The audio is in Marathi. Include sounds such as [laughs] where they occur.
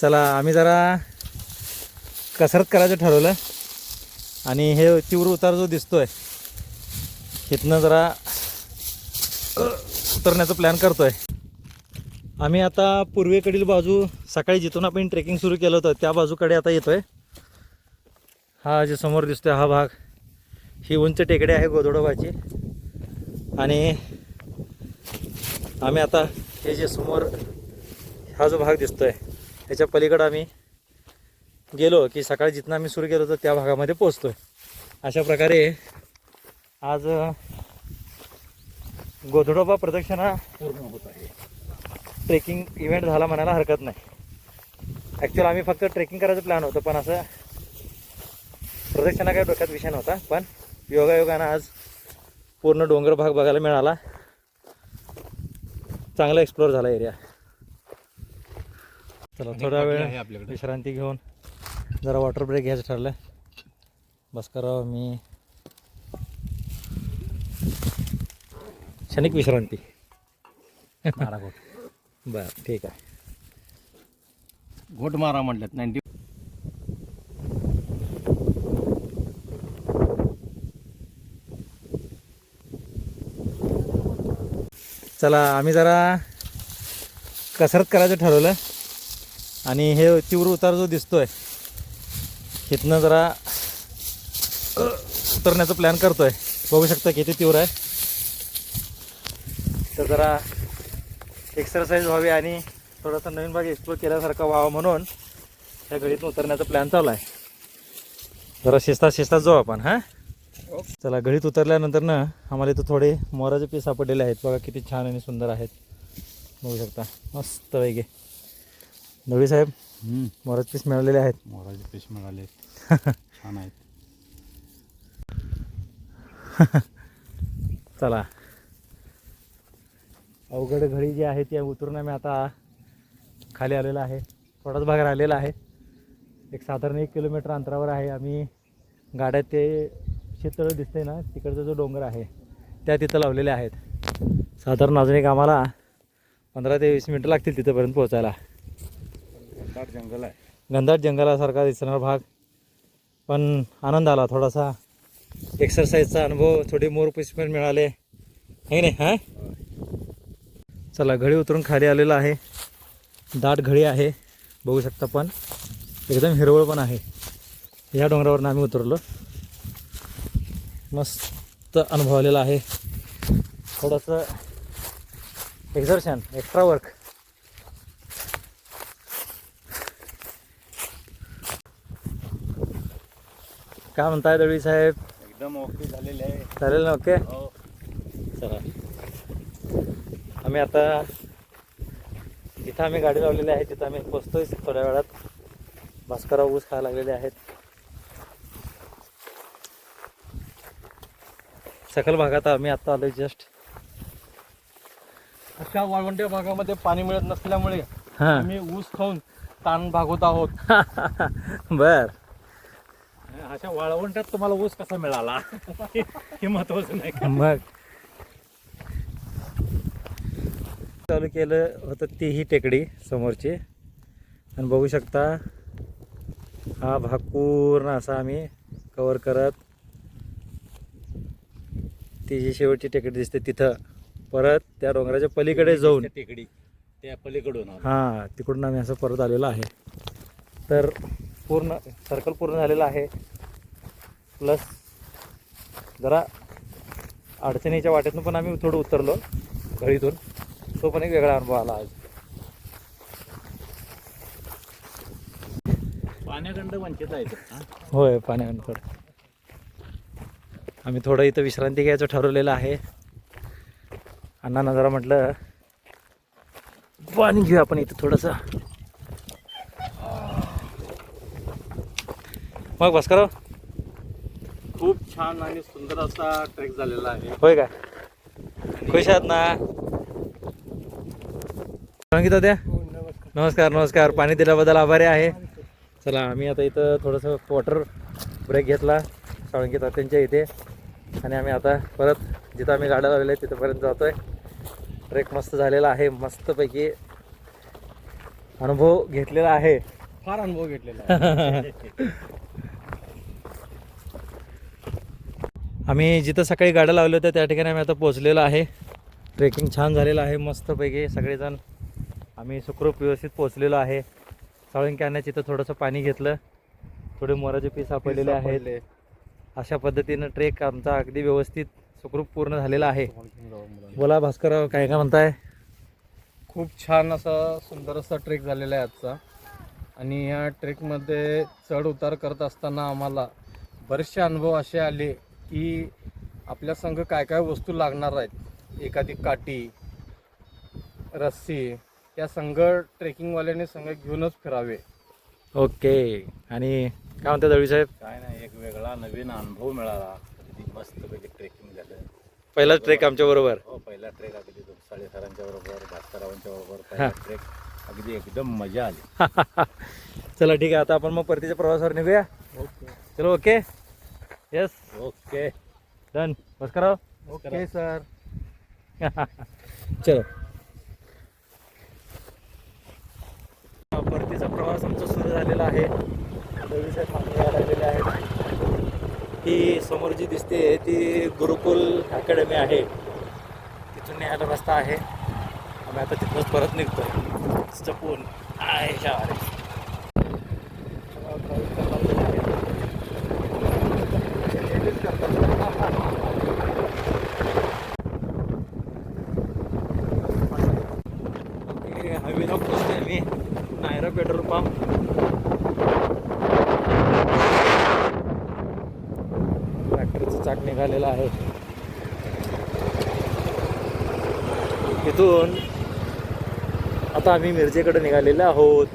चला आम्ही जरा कसरत करायचं ठरवलं. आणि हे तीव्र उतार जो दिसतोय इथनं जरा उतरण्याचा प्लॅन करतोय. आम्ही आता पूर्वेकडील बाजू सकाळी जिथून आपण ट्रेकिंग सुरू केलं होतं त्या बाजूकडे आता येतो आहे हा जे समोर दिसतोय हा भाग. ही उंच टेकडे आहे गोदोडोबाची आणि आम्ही आता हे जे समोर हा जो भाग दिसतोय त्याच्या पलीकडं आम्ही गेलो की सकाळी जिथनं आम्ही सुरू केलं होतं त्या भागामध्ये पोचतोय अशा प्रकारे आज गोधडोबा प्रदक्षिणा पूर्ण होत आहे ट्रेकिंग इव्हेंट झाला म्हणायला हरकत नाही. ॲक्च्युअल आम्ही फक्त ट्रेकिंग करायचं प्लॅन होतं पण असं प्रदक्षिणा काय डोक्यात विषय नव्हता पण योगायोगानं आज पूर्ण डोंगर भाग बघायला मिळाला. चांगला एक्सप्लोअर झाला एरिया चला थोडा वेळ. विश्रांती घेऊन जरा वॉटर ब्रेक घ्यायचं ठरलं बस करावं मी. क्षणिक विश्रांती. मारा घोट. बरं ठीक आहे. घोट मारा म्हटल्यात नाईन्टी चला आम्ही जरा कसरत करायचं ठरवलं. आणि हे तीव्र उतार जो दिसतोय इथनं जरा उतरण्याचा प्लॅन करतोय. बघू शकता किती तीव्र आहे. तर जरा एक्सरसाइज व्हावी आणि थोडासा नवीन भाग एक्सप्लोर केल्यासारखा व्हावा म्हणून ह्या गळीतून उतरण्याचा प्लॅन चालू आहे. जरा शिस्तात शिस्तात जाऊ आपण हां? चला गळीत उतरल्यानंतर ना आम्हाला इथं थोडे मोराचे पीस सापडलेले आहेत. बघा किती छान आणि सुंदर आहेत. बघू शकता. मस्त वेगळे दळवी साहेब मोराचे पीस मिळालेले आहेत. मोराचे पेश मिळाले. [laughs] छान आहेत. [laughs] चला. अवघड घडी जी आहे ती उतरून आम्ही आता खाली आलेला आहे. थोडाच भाग राहिलेला आहे. एक साधारण एक किलोमीटर अंतरावर आहे. आम्ही गाड्यात ते शेततळ दिसते ना तिकडचा जो डोंगर आहे त्या तिथं लावलेल्या आहेत. साधारण अजून एक आम्हाला पंधरा ते वीस मिनटं लागतील तिथंपर्यंत पोहोचायला. घनदाट जंगल आहे. घनदाट जंगलासारखा दिसणार भाग. पण आनंद आला थोडासा. एक्सरसाइजचा अनुभव थोडे मोर पण मिळाले. हे नाही? हां? चला घडी उतरून खाली आलेलं आहे. दाट घडी आहे बघू शकता पण. एकदम हिरवळ पण आहे. ह्या डोंगरावरून आम्ही उतरलो. मस्त अनुभव आलेला आहे. थोडंसं एक्झर्शन एक्स्ट्रा वर्क काय म्हणताय दळवी साहेब? एकदम ओके झालेले आहे. चालेल ना ओके? हो. चला. आम्ही आता जिथं आम्ही गाडी लावलेली आहे तिथं आम्ही पोचतोय थोड्या वेळात. भास्करराव ऊस खायला लागलेले आहेत. सकल भागात आम्ही आता आलोय जस्ट अशा वाळवंट्या भागामध्ये पाणी मिळत नसल्यामुळे हां. आम्ही ऊस खाऊन ताण भागवत आहोत. [laughs] बर. अशा वाळवंट्यात तुम्हाला ऊस कसा मिळाला? हे महत्वाचं नाही का? मग. चालू केलं होतं तीही टेकडी समोरची. आणि बघू शकता हा भाग पूर्ण असा आम्ही कवर करत ती जी शेवटची टेकडी दिसते तिथं परत त्या डोंगराच्या पलीकडे जाऊन. टेकडी त्या पलीकडून. हां तिकडून आम्ही असं परत आलेलो आहे. तर पूर्ण सर्कल पूर्ण झालेलं आहे. प्लस जरा अडचणीच्या वाटेतून पण आम्ही थोडं उतरलो घळीतून तो पण एक वेगळा अनुभव आला आज. पाण्याखंड वंचित आहे? होय पाण्यानंतर आम्ही थोडं इथं विश्रांती घ्यायचं ठरवलेलं आहे. अण्णांना जरा म्हटलं पाणी घेऊ आपण इथं थोडंसं. मग बस करा खूप छान आणि सुंदर असा ट्रेक झालेला आहे. होय का? खुश आहात ना? सांगितलं द्या. नमस्कार. नमस्कार पाणी दिल्याबद्दल आभारी आहे. चला आम्ही आता इथं थोडंसं वॉटर ब्रेक घेतला. साळंगी तात्यांच्या इथे. आणि आम्ही आता परत जिथं आम्ही गाड्या लावलेल्या आहेत तिथंपर्यंत जातो आहे ट्रेक मस्त झालेला आहे. मस्तपैकी अनुभव घेतलेला आहे. फार अनुभव घेतलेला [laughs] आम्ही जिथं सकाळी गाड्या लावल्या होत्या त्या ठिकाणी आम्ही आता पोहोचलेलो आहे. ट्रेकिंग छान झालेलं आहे मस्तपैकी सगळेजण आम्ही सुखरूप व्यवस्थित पोहोचलेलो आहे. साळुंकी आणण्याची इथं थोडंसं पाणी घेतलं. थोडे मोराचे पीस सापडलेले आहेत. अशा पद्धतीनं ट्रेक आमचा अगदी व्यवस्थित सुखरूप पूर्ण झालेला आहे. बोला भास्करराव काय काय म्हणताय? खूप छान असा सुंदर असा ट्रेक झालेला आहे आजचा. आणि या ट्रेकमध्ये चढ उतार करत असताना आम्हाला बरेचसे अनुभव असे आले की आपल्या संघ काय काय वस्तू लागणार आहेत? एखादी काठी रस्सी या संघ ट्रेकिंगवाल्याने संघ घेऊनच फिरावे. ओके. आणि काय म्हणतात दळवी साहेब? काय नाही एक वेगळा नवीन अनुभव मिळाला. अगदी मस्तपैकी ट्रेकिंग झालं. पहिला ट्रेक आमच्या बरोबर. हो पहिला ट्रेक अगदी साडे सरांच्या बरोबर भास्कररावांच्या बरोबर पहिला ट्रेक. अगदी एकदम मजा आली. [laughs] चला ठीक आहे. आता आपण मग परतीच्या प्रवासावर निघूया. चलो okay. Yes okay done Bhaskarrao okay sir चलो परतीचा प्रवास आमचा सुरू झालेला आहे. लागलेले आहेत. ही समोर जी दिसते ती गुरुकुल अकॅडमी आहे. तिथून यायला रस्ता आहे. आम्ही आता तिथूनच परत निघतोय. चपून. आहे शाळा ओके हवेला पोचतोय मी नायरा पेट्रोल ट्रॅक्टरचं चाक निघालेलं आहे. इथून आता आम्ही मिरजेकडे निघालेले आहोत.